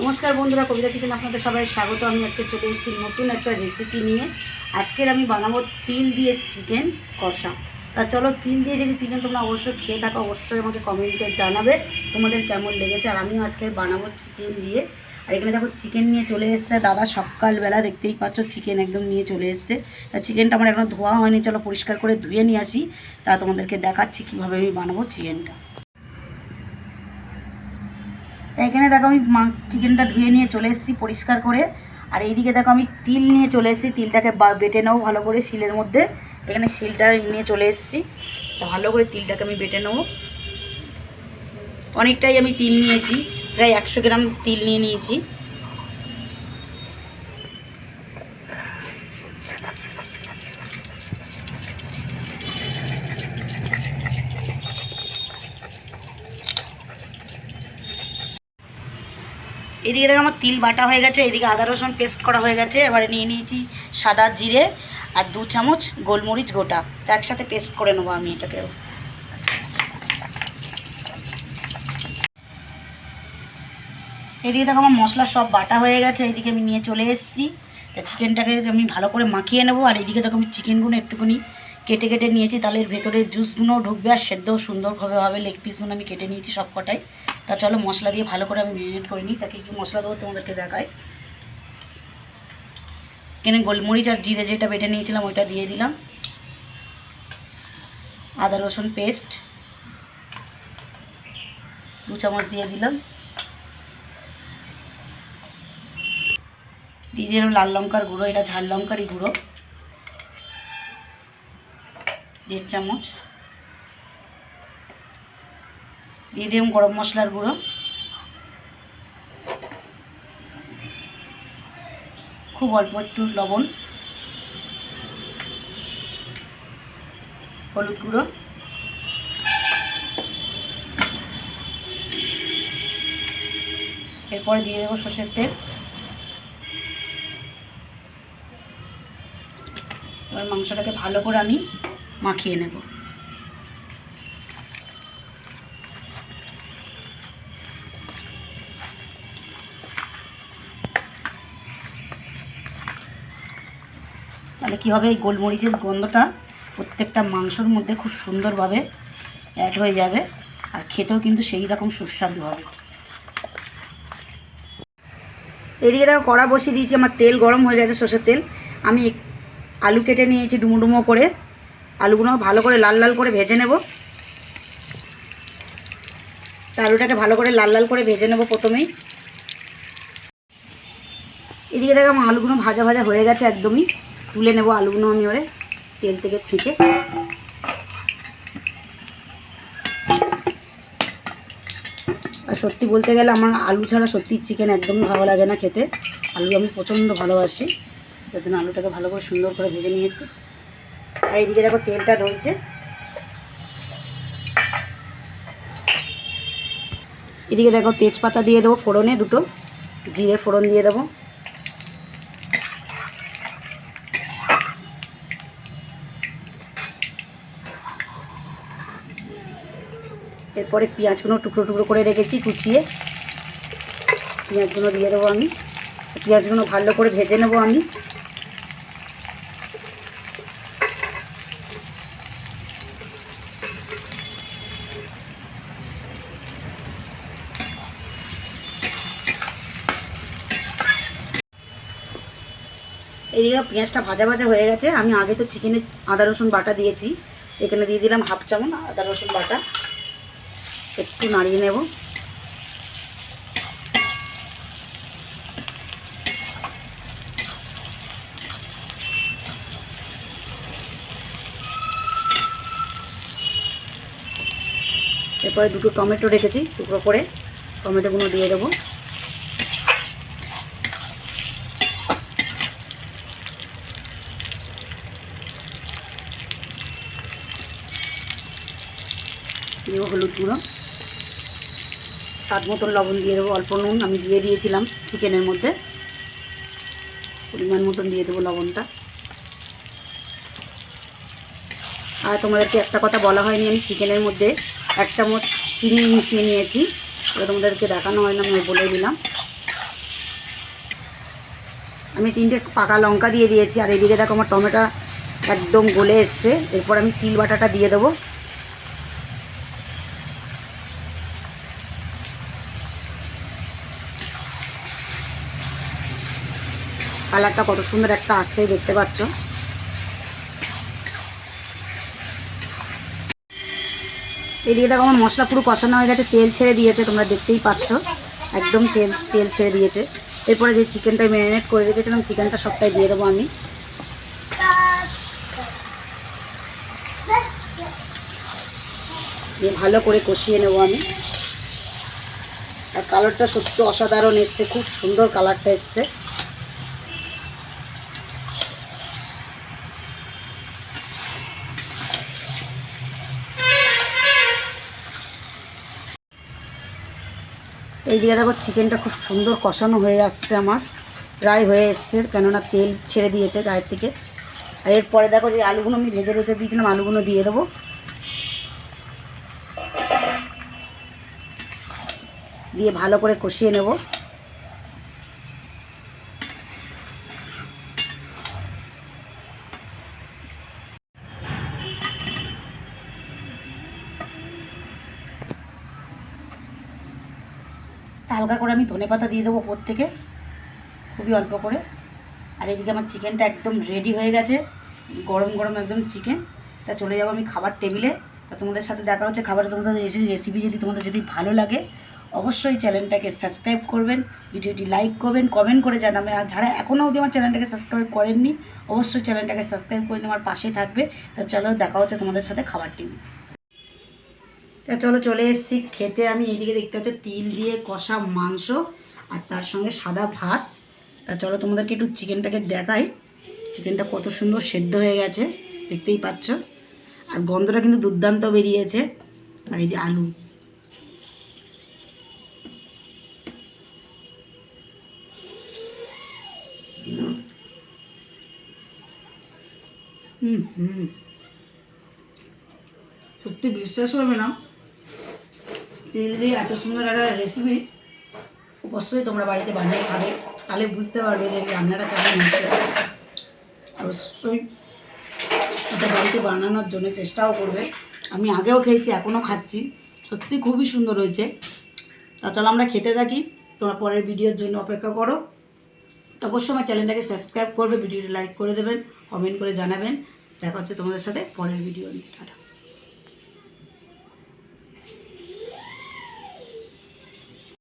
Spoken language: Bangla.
নমস্কার বন্ধুরা, কবিতা কিচেন আপনাদের সবাই স্বাগত। আমি আজকে চলে এসেছি নতুন একটা রেসিপি নিয়ে। আজকের আমি বানাবো তিল দিয়ে চিকেন কষা। তা চলো, তিল দিয়ে যদি চিকেন তোমরা অবশ্যই খেয়ে থাকো, অবশ্যই আমাকে কমেন্টে জানাবে তোমাদের কেমন লেগেছে। আর আমিও আজকে বানাবো চিকেন দিয়ে। আর এখানে দেখো চিকেন নিয়ে চলে এসছে দাদা সকালবেলা, দেখতেই পাচ্ছ চিকেন একদম নিয়ে চলে এসছে। তা চিকেনটা আমার এখনও ধোয়া হয়নি, চলো পরিষ্কার করে ধুয়ে নিয়ে আসি। তা তোমাদেরকে দেখাচ্ছি কীভাবে আমি বানাবো চিকেনটা তা এখানে দেখো আমি মা- চিকেনটা ধুয়ে নিয়ে চলে এসেছি পরিষ্কার করে। আর এইদিকে দেখো আমি তিল নিয়ে চলে এসেছি, তিলটাকে বেটে নেব ভালো করে শিলের মধ্যে। এখানে শিলটা নিয়ে চলে এসেছি, তা ভালো করে তিলটাকে আমি বেটে নেব। অনেকটাই আমি তিল নিয়েছি, প্রায় একশো গ্রাম তিল নিয়ে নিয়েছি। এদিকে দেখো আমার তিল বাটা হয়ে গেছে, এদিকে আদা রসুন পেস্ট করা হয়ে গেছে, এবারে নিয়ে নিয়েছি সাদা জিরে আর দু চামচ গোলমরিচ গোটা। তো একসাথে পেস্ট করে নেব আমি এটাকেও এদিকে দেখো আমার মশলা সব বাটা হয়ে গেছে, এদিকে আমি নিয়ে চলে এসেছি। তা চিকেনটাকে আমি ভালো করে মাখিয়ে নেব, আর এদিকে দেখো আমি চিকেনগুলো একটুখানি কেটে কেটে নিয়েছি তাহলে এর ভেতরে জুসগুলোও ঢুকবে আর সেদ্ধও সুন্দরভাবে হবে লেগ পিসগুলো আমি কেটে নিয়েছি সব কটাই তা চলো মশলা দিয়ে ভালো করে আমি ম্যারিনেট করে নিই, তাকে কি মশলা দেবো, তোমাদেরকে দেখায় এখানে গোলমরিচ আর জিরে যেটা বেটে নিয়েছিলাম, ওইটা দিয়ে দিলাম। আদা রসুন পেস্ট দু চামচ দিয়ে দিলাম। দিয়ে দিলাম লাল লঙ্কার গুঁড়ো, এটা ঝাল লঙ্কারই গুঁড়ো। দেড় চামচ। দিয়ে দিলাম গরম মশলার গুঁড়ো। খুব অল্প একটু লবণ। হলুদ গুঁড়ো। এরপরে দিয়ে দেবো সর্ষের তেল। এবার মাংসটাকে ভালো করে আমি মাখিয়ে নেব। তাহলে কী হবে? এই গোলমরিচের গন্ধটা প্রত্যেকটা মাংসর মধ্যে খুব সুন্দরভাবে অ্যাড হয়ে যাবে আর খেতেও কিন্তু সেই রকম সুস্বাদু হবে। এদিকে দেখো, কড়া বসিয়ে দিয়েছি। আমার তেল গরম হয়ে গেছে সর্ষের তেল। আমি আলু কেটে নিয়েছি ডুমো ডুমো করে। আলুগুলো ভালো করে লাল লাল করে ভেজে নেব। তা আলুটাকে ভালো করে লাল লাল করে ভেজে নেব প্রথমেই। এদিকে দেখো আমার আলুগুলো ভাজা ভাজা হয়ে গেছে একদমই। তুলে নেব আলুগুলো আমি ওরে তেল থেকে ছিঁচে আর সত্যি বলতে গেলে আমার আলু ছাড়া সত্যি চিকেন একদমই ভালো লাগে না খেতে। আলু আমি প্রচণ্ড ভালোবাসি। তার জন্য আলুটাকে ভালো করে সুন্দর করে ভেজে নিয়েছি। আর এইদিকে দেখো তেলটা ঢলছে। এদিকে দেখো তেজপাতা দিয়ে দেবো ফোড়নে দুটো, জিরে ফোড়ন দিয়ে দেবো। এরপরে পেঁয়াজগুলো টুকরো টুকরো করে রেখেছি কুচিয়ে। পেঁয়াজগুলো দিয়ে দেবো আমি। পেঁয়াজগুলো ভালো করে ভেজে নেব আমি। এদিকে পেঁয়াজটা ভাজা ভাজা হয়ে গেছে। আমি আগে তো চিকেনে আদা, রসুন বাটা দিয়েছি। এখানে দিয়ে দিলাম হাফ চামচ আদা, রসুন বাটা। একটু নাড়িয়ে নেব। এরপরে দুটো টমেটো রেখেছি টুকরো করে। টমেটোগুলো দিয়ে দেবো। দিয়ে হলুদ গুঁড়ো। স্বাদ মতন লবণ দিয়ে দেবো, অল্প নুন, আমি দিয়ে দিয়েছিলাম চিকেনের মধ্যে। পরিমাণ মতন দিয়ে দেবো লবণটা। আর তোমাদেরকে একটা কথা বলা হয়নি, আমি চিকেনের মধ্যে এক চামচ চিনি মিশিয়ে নিয়েছি। ওটা তোমাদেরকে দেখানো হয় না, আমি বলে দিলাম। আমি তিনটে পাকা লঙ্কা দিয়ে দিয়েছি, আর এদিকে দেখো আমার টমেটো একদম গলে এসছে। এরপর আমি তিল বাটাটা দিয়ে দেবো। কালারটা কত সুন্দর একটা আসছে দেখতে পাচ্ছ। এদিকে দেখো আমার মশলা পুরো কষানো হয়ে গেছে, তেল ছেড়ে দিয়েছে, তোমরা দেখতেই পাচ্ছ। একদম তেল তেল ছেড়ে দিয়েছে। এরপরে যে চিকেনটা ম্যারিনেট করে রেখেছিলাম, চিকেনটা সবটাই দিয়ে দেবো আমি। দিয়ে ভালো করে কষিয়ে নেব আমি। আর কালারটা সত্যি অসাধারণ এসছে, খুব সুন্দর কালারটা এসছে। এইদিকে দেখো চিকেনটা খুব সুন্দর কষানো হয়ে আসছে আমার। প্রায় হয়ে এসছে, কেননা তেল ছেড়ে দিয়েছে গায়ের থেকে। আর এরপরে দেখো যে আলুগুলো আমি ভেজে রেখে দিয়েছিলাম, আলুগুলো দিয়ে দেবো। দিয়ে ভালো করে কষিয়ে নেব। হালকা করে আমি ধনে পাতা দিয়ে দেবো ওপর থেকে, খুবই অল্প করে। আর এদিকে আমার চিকেনটা একদম রেডি হয়ে গেছে, গরম গরম একদম চিকেন। তা চলে যাব আমি খাবার টেবিলে। তা তোমাদের সাথে দেখা হচ্ছে খাবারের তোমাদের রেসিপি যদি তোমাদের যদি ভালো লাগে, অবশ্যই চ্যানেলটাকে সাবস্ক্রাইব করবেন, ভিডিওটি লাইক করবেন কমেন্ট করে জানাবেন আর যারা এখনও অবধি আমার চ্যানেলটাকে সাবস্ক্রাইব করেননি, অবশ্যই চ্যানেলটাকে সাবস্ক্রাইব করে আমার পাশে থাকবে। তা চলো দেখা হচ্ছে তোমাদের সাথে খাবার টেবিল। তা চলো চলে এসেছি। খেতে আমি এদিকে দেখতে হচ্ছে তিল দিয়ে কষা মাংস আর তার সঙ্গে সাদা ভাত। তা চলো তোমাদেরকে একটু চিকেনটাকে দেখাই। চিকেনটা কত সুন্দর সেদ্ধ হয়ে গেছে, দেখতেই পাচ্ছ। আর গন্ধটা কিন্তু দুর্দান্ত বেরিয়েছে। আর এই যে আলু। হুম হুম। সত্যি বিশ্বাস হবে না। তেল দিয়ে এত সুন্দর একটা রেসিপি অবশ্যই তোমরা বাড়িতে বানিয়ে খাবে। তাহলে বুঝতে পারবে যে রান্নাটা কেমন হচ্ছে। অবশ্যই এটা বাড়িতে বানানোর জন্য চেষ্টাও করবে। আমি আগেও খেয়েছি, এখনও খাচ্ছি। সত্যি খুবই সুন্দর হয়েছে। তা চলো আমরা খেতে থাকি। তোমরা পরের ভিডিওর জন্য অপেক্ষা করো। অবশ্যই আমার চ্যানেলটাকে সাবস্ক্রাইব করবে, ভিডিওটি লাইক করে দেবেন কমেন্ট করে জানাবেন। দেখা হচ্ছে তোমাদের সাথে পরের ভিডিও নিয়ে। টাটা।